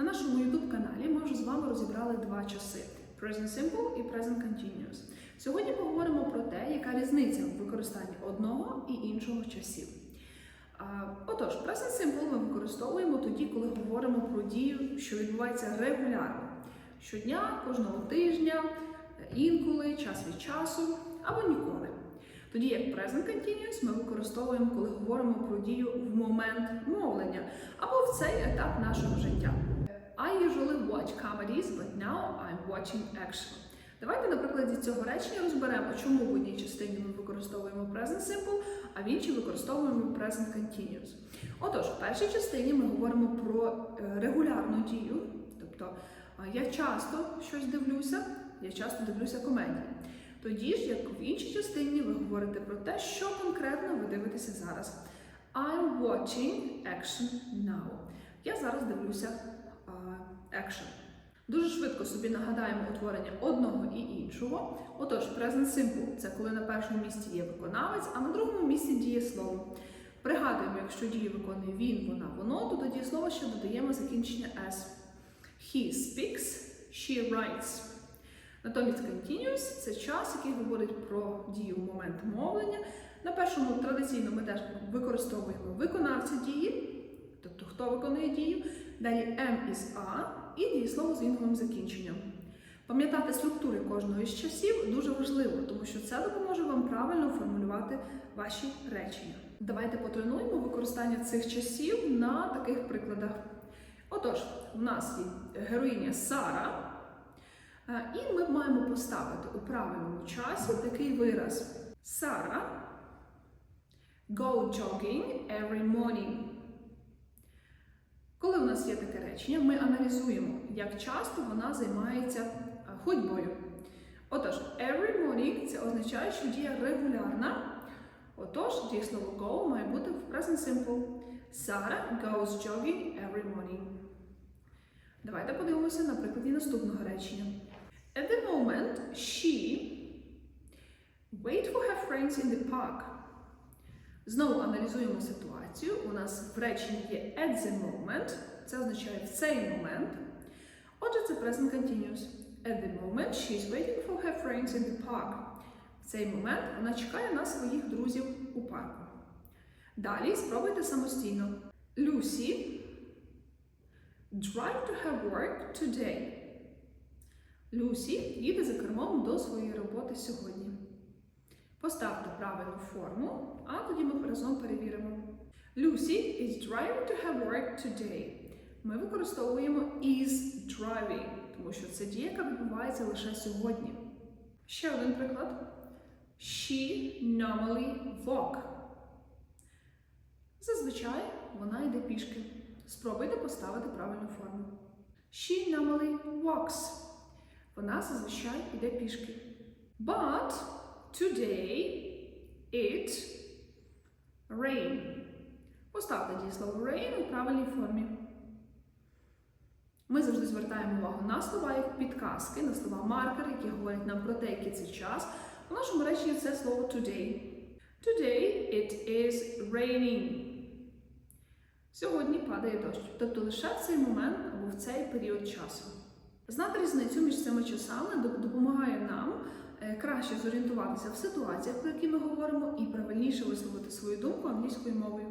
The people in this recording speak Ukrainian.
На нашому YouTube каналі ми вже з вами розібрали два часи: Present Simple і Present Continuous. Сьогодні поговоримо про те, яка різниця в використанні одного і іншого часів. Отож, Present Simple ми використовуємо тоді, коли говоримо про дію, що відбувається регулярно щодня, кожного тижня, інколи, час від часу або ніколи. Тоді як Present Continuous ми використовуємо, коли говоримо про дію в момент мовлення або в цей етап нашого життя. I usually watch comedies, but now I'm watching action. Давайте на прикладі цього речення розберемо, чому в одній частині ми використовуємо Present Simple, а в іншій використовуємо Present Continuous. Отож, в першій частині ми говоримо про е, регулярну дію, тобто е, я часто щось дивлюся, я часто дивлюся комедії. Тоді ж, як в іншій частині, ви говорите про те, що конкретно ви дивитеся зараз. I'm watching action now. Я зараз дивлюся action. Дуже швидко собі нагадаємо утворення одного і іншого. Отож, present simple це коли на першому місці є виконавець, а на другому місці дієслово. Пригадуємо, якщо дію виконує він, вона, воно, то до дієслова ще додаємо закінчення s. He speaks, she writes. Натомість continuous – це час, який говорить про дію в момент мовлення. На першому традиційно ми теж використовуємо виконавця дії, тобто хто виконує дію. Далі M із A і дієслово з інговим закінченням. Пам'ятати структури кожного із часів дуже важливо, тому що це допоможе вам правильно формулювати ваші речення. Давайте потренуємо використання цих часів на таких прикладах. Отож, у нас є героїня Сара, е, і ми маємо поставити у правильному часі такий вираз. Сара go jogging every morning. Нас є таке речення, ми аналізуємо, як часто вона займається е, ходьбою. Отож, every morning це означає, що дія регулярна. Отож, дієслово go має бути в present simple. Sarah goes jogging every morning. Давайте подивимося на прикладі наступного речення. At the moment, she wait for her friends in the park. Знову аналізуємо ситуацію. У нас в реченні є at the moment, це означає в цей момент. Отже, це present continuous. At the moment, she is waiting for her friends in the park. В цей момент вона чекає на своїх друзів у парку. Далі спробуйте самостійно. Lucy drive to her work today. Люсі їде за кермом до своєї роботи сьогодні. Поставте правильну форму, а тоді ми разом перевіримо. Lucy is driving to her work today. Ми використовуємо is driving, тому що це дія, яка відбувається лише сьогодні. Ще один приклад. She normally walk. Зазвичай вона йде пішки. Спробуйте поставити правильну форму. She normally walks. Вона зазвичай йде пішки. But today it rain. Поставте дієслово rain у правильній формі. Ми завжди звертаємо увагу на слова як підказки, на слова маркери, які говорять нам про те, який це час. У нашому реченні це слово today. Today it is raining. Сьогодні падає дощ. Тобто лише в цей момент або в цей період часу. Знати різницю між цими часами допомагає краще зорієнтуватися в ситуаціях, про які ми говоримо, і правильніше висловити свою думку англійською мовою.